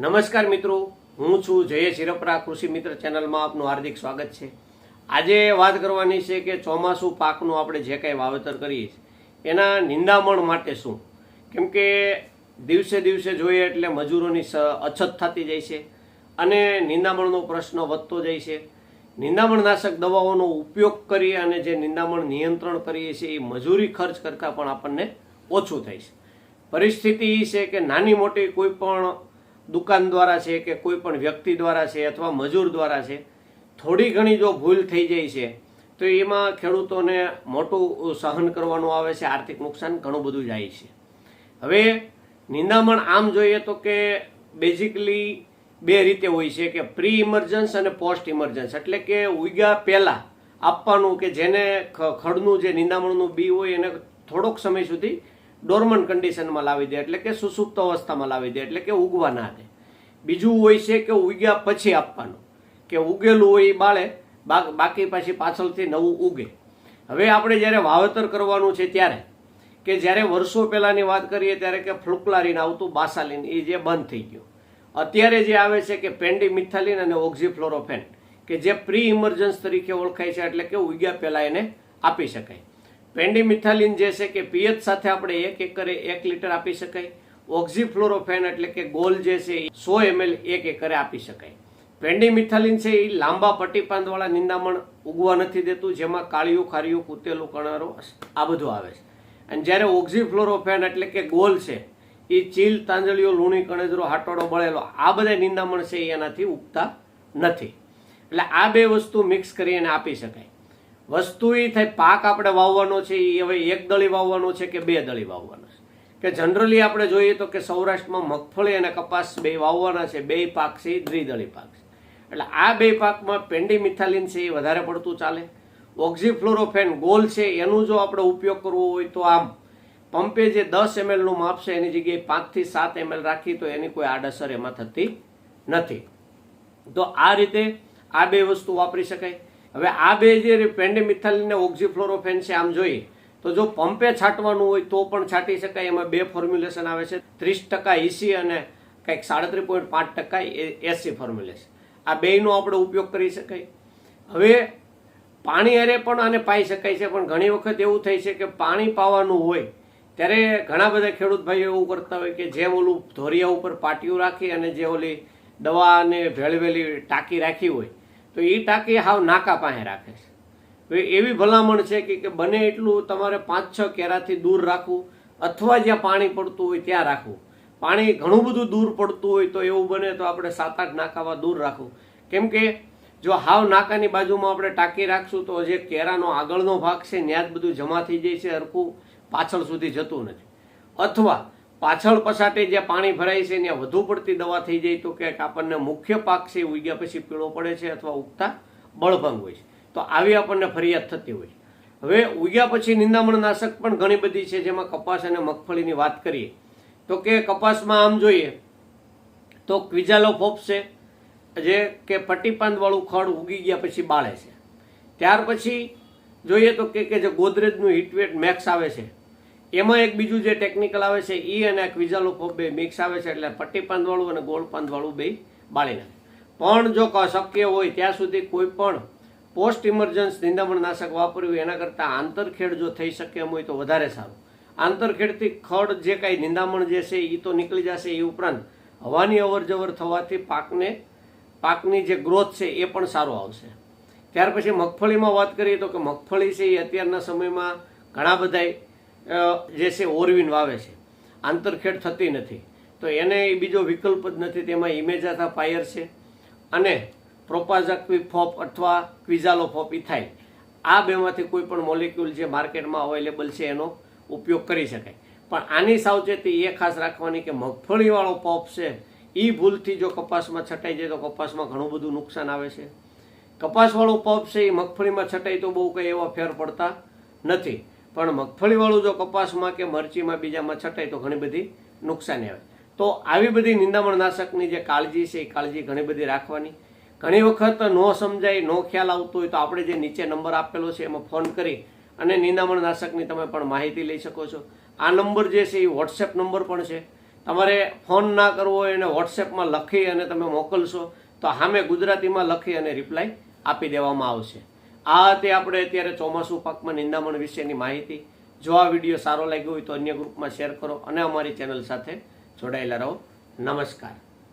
નમસ્કાર મિત્રો, હું છું જય શિરપરા કૃષિ મિત્ર ચેનલમાં આપનું હાર્દિક સ્વાગત છે. આજે વાત કરવાની છે કે ચોમાસું પાકનું આપણે જે કાંઈ વાવેતર કરીએ છીએ, એના નિંદામણ માટે શું? કેમ કે દિવસે દિવસે જોઈએ એટલે મજૂરોની અછત થતી જાય છે અને નિંદામણનો પ્રશ્ન વધતો જાય છે. નિંદામણનાશક દવાઓનો ઉપયોગ કરી અને જે નિંદામણ નિયંત્રણ કરીએ છીએ, એ મજૂરી ખર્ચ કરતાં પણ આપણને ઓછું થાય છે. પરિસ્થિતિ એ છે કે નાની મોટી કોઈ પણ દુકાન દ્વારા છે કે કોઈ પણ વ્યક્તિ દ્વારા છે અથવા મજૂર દ્વારા છે, થોડી ઘણી જો ભૂલ થઈ જાય છે, તો એમાં ખેડૂતોને મોટું સહન કરવાનું આવે છે, આર્થિક નુકસાન ઘણું બધું જાય છે. હવે નિંદામણ આમ જોઈએ તો કે બેઝિકલી બે રીતે હોય છે કે પ્રી ઇમરજન્સ અને પોસ્ટ ઇમરજન્સ એટલે કે ઉગ્યા પહેલાં આપવાનું કે જેને ખડનું જે નિંદામણનું બી હોય એને થોડોક સમય સુધી ડોર્મન કન્ડિશનમાં લાવી દે, એટલે કે સુસુપ્ત અવસ્થામાં લાવી દે, એટલે કે ઉગવા ના દે. બીજું હોય છે કે ઉગ્યા પછી આપવાનું. કે ઉગેલું હોય એ બાળે બાકી પાછી પાછળથી નવું ઉગે. હવે આપણે જ્યારે વાવેતર કરવાનું છે ત્યારે, કે જ્યારે વર્ષો પહેલાંની વાત કરીએ ત્યારે કે ફ્લુકલારીન આવતું બાસાલીન એ જે બંધ થઈ ગયું. અત્યારે જે આવે છે કે પેન્ડી મિથાલિન અને ઓક્ઝીફ્લોરોફેન, કે જે પ્રી ઇમરજન્સ તરીકે ઓળખાય છે, એટલે કે ઉગ્યા પહેલાં એને આપી શકાય. પેન્ડીમિથાલિન જે છે કે પિયત સાથે આપણે એક એકરે એક લીટર આપી શકાય. ઓક્ઝીફ્લોરોફેન એટલે કે ગોલ જે છે એ સો એમએલ એક એકરે આપી શકાય. પેન્ડીમિથાલિન છે એ લાંબા પટ્ટીપાંદવાળા નિંદામણ ઉગવા નથી દેતું, જેમાં કાળિયું, ખારિયું, કૂતેલું, કણારો આ બધું આવે છે. અને જ્યારે ઓક્ઝીફ્લોરોફેન એટલે કે ગોલ છે, એ ચીલ, તાંજળીઓ, લૂણી, કણેજરો, હાટોડો, બળેલો આ બધા નિંદામણ છે એનાથી ઉગતા નથી. એટલે આ બે વસ્તુ મિક્સ કરીને આપી શકાય. વસ્તુ એ થાય, પાક આપણે વાવવાનો છે એ હવે એક દળી વાવવાનો છે કે બે દળી વાવવાનો છે? કે જનરલી આપણે જોઈએ તો કે સૌરાષ્ટ્રમાં મગફળી અને કપાસ બે વાવવાના છે, બે પાક છે દ્વિદળી પાક છે. એટલે આ બે પાકમાં પેન્ડીમિથાલિન છે એ વધારે પડતું ચાલે. ઓક્ઝીફ્લોરોફેન ગોલ છે, એનું જો આપણે ઉપયોગ કરવો હોય તો આમ, પંપે જે દસ એમએલનું માપ છે, એની જગ્યાએ પાંચથી સાત એમએલ રાખી તો એની કોઈ આડઅસર એમાં થતી નથી. તો આ રીતે આ બે વસ્તુ વાપરી શકાય. હવે આ બે જે પેન્ડેમિથાલિન ને ઓક્ઝીફ્લોરોફેન છે, આમ જોઈએ, તો જો પંપે છાંટવાનું હોય તો પણ છાંટી શકાય. એમાં બે ફોર્મ્યુલેશન આવે છે, ત્રીસ ટકા ઇસી અને કંઈક સાડત્રીસ પોઈન્ટ પાંચ ટકા એસી ફોર્મ્યુલેશન આ બેયનો આપણે ઉપયોગ કરી શકાય. હવે પાણી અરે પણ આને પાઈ શકાય છે, પણ ઘણી વખત એવું થાય છે કે પાણી પાવાનું હોય, ત્યારે ઘણા બધા ખેડૂત ભાઈઓ એવું કરતા હોય કે જેમ ઓલું ધોરિયા ઉપર પાટિયું રાખી અને જે ઓલી દવાને ભેળવેલી ટાંકી રાખી હોય તો એ ટાંકી હાવ નાકા પાસે રાખે છે. એવી ભલામણ છે કે કે બને એટલું તમારે પાંચ છ કેરાથી દૂર રાખવું, અથવા જ્યાં પાણી પડતું હોય ત્યાં રાખવું. પાણી ઘણું બધું દૂર પડતું હોય તો એવું બને તો આપણે સાત આઠ નાકામાં દૂર રાખવું. કેમ કે જો હાવ નાકાની બાજુમાં આપણે ટાંકી રાખશું તો જે કેરાનો આગળનો ભાગ છે ત્યાં જ બધું જમા થઈ જાય છે, હરખું પાછળ સુધી જતું નથી. અથવા પાછળ પસાટે જે પાણી ભરાય છે, ત્યાં વધુ પડતી દવા થઈ જાય તો કે આપણને મુખ્ય પાક છે, ઉગ્યા પછી પીળો પડે છે અથવા ઉગતા બળભંગ હોય છે. તો આવી આપણને ફરિયાદ થતી હોય છે. હવે ઉગ્યા પછી નિંદામણ નાશક પણ ઘણી બધી છે, જેમાં કપાસ અને મગફળીની વાત કરીએ. તો કે કપાસમાં આમ જોઈએ તો ક્વિઝાલોફોપ છે, જે કે પટ્ટીપાંદવાળું ખડ ઉગી ગયા પછી બાળે છે. ત્યાર પછી જોઈએ તો કે જે ગોદરેજનું હિટવેટ મેક્સ આવે છે એમાં એક બીજું જે ટેકનિકલ આવે છે, ઈ અને ક્વિઝાલોફોપ બે મિક્સ આવે છે, એટલે પટ્ટીપાંદવાળું અને ગોળ પાંદવાળું બે બાળી નાખે. પણ જો શક્ય હોય, ત્યાં સુધી કોઈ પણ પોસ્ટ ઇમરજન્સ નિંદામણ નાશક વાપર્યું, એના કરતાં આંતરખેડ જો થઈ શકે એમ હોય તો વધારે સારું. આંતરખેડથી ખડ જે કાંઈ નિંદામણ જે છે એ તો નીકળી જશે એ ઉપરાંત હવાની અવરજવર થવાથી પાકને, પાકની જે ગ્રોથ છે, એ પણ સારો આવશે. ત્યાર પછી મગફળીમાં વાત કરીએ તો કે મગફળી છે એ અત્યારના સમયમાં ઘણા બધા જે છે ઓરવીન વાવે છે. આંતરખેડ થતી નથી. તો એને બીજો વિકલ્પ જ નથી. તેમાં ઇમેજાથા પાયર છે અને પ્રોપાઝાક્વી ફોપ અથવા ક્વિઝાલો ફોપ ઇથાઇલ આ બેમાંથી કોઈ પણ મોલિક્યુલ જે માર્કેટમાં અવેલેબલ છે એનો ઉપયોગ કરી શકાય. પણ આની સાવચેતી એ ખાસ રાખવાની કે મગફળીવાળો પોપ છે એ ભૂલથી જો કપાસમાં છટાઈ જાય તો કપાસમાં ઘણું બધું નુકસાન આવે છે. કપાસવાળો પોપ છે એ મગફળીમાં છટાઈ તો બહુ કંઈ એવા ફેર પડતા નથી. પણ મગફળીવાળું જો કપાસમાં કે મરચીમાં બીજામાં છટાય તો ઘણી બધી નુકસાની આવે. તો આવી બધી નિંદામણ નાશકની જે કાળજી છે, એ કાળજી ઘણી બધી રાખવાની. ઘણી વખત ન સમજાય, નો ખ્યાલ આવતો હોય તો આપણે જે નીચે નંબર આપેલો છે, એમાં ફોન કરી અને નિંદામણ નાશકની તમે પણ માહિતી લઈ શકો છો. આ નંબર જે છે, એ વોટ્સએપ નંબર પણ છે. તમારે ફોન ના કરવો હોય એને વોટ્સએપમાં લખી અને તમે મોકલશો તો સામે ગુજરાતીમાં લખી અને રિપ્લાય આપી દેવામાં આવશે. આ હતી આપણે અત્યારે ચોમાસું પાકમાં નિંદામણ વિશેની માહિતી. જો આ વીડિયો સારો લાગ્યો હોય તો અન્ય ગ્રુપમાં શેર કરો અને અમારી ચેનલ સાથે જોડાયેલા રહો. નમસ્કાર.